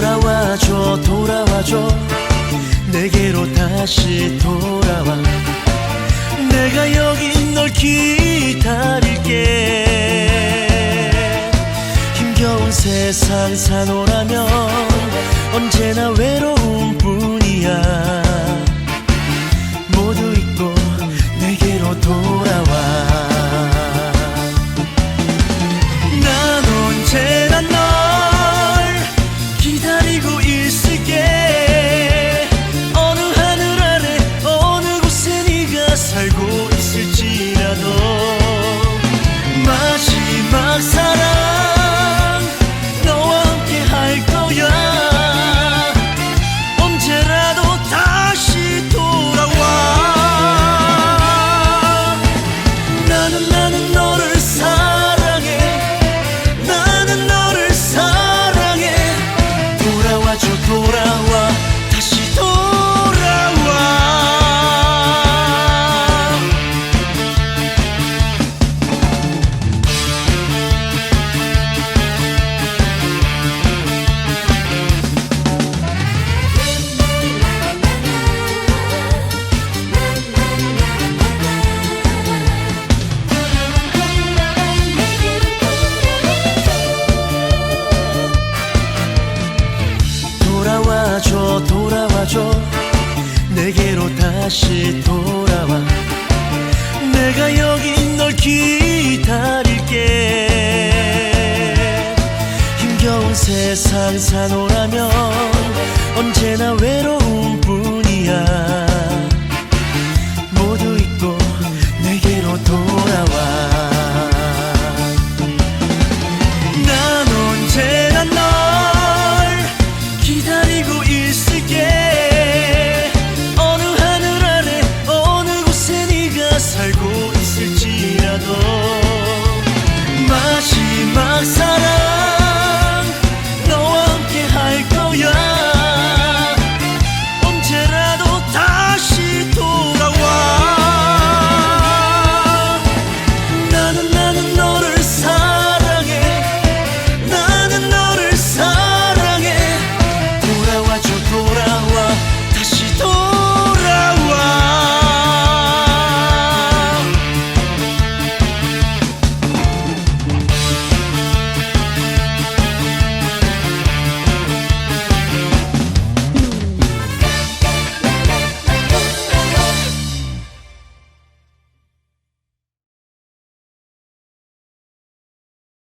돌아와줘 돌아와줘. 내게로 다시 돌아와. 내가 여기 널 기다릴게. 힘겨운 세상 사노라면 언제나 외로운 살고 있을지라도 내게로 다시 돌아와. 내가 여기 널 기다릴게. 힘겨운 세상 사노라면 언제나 외로운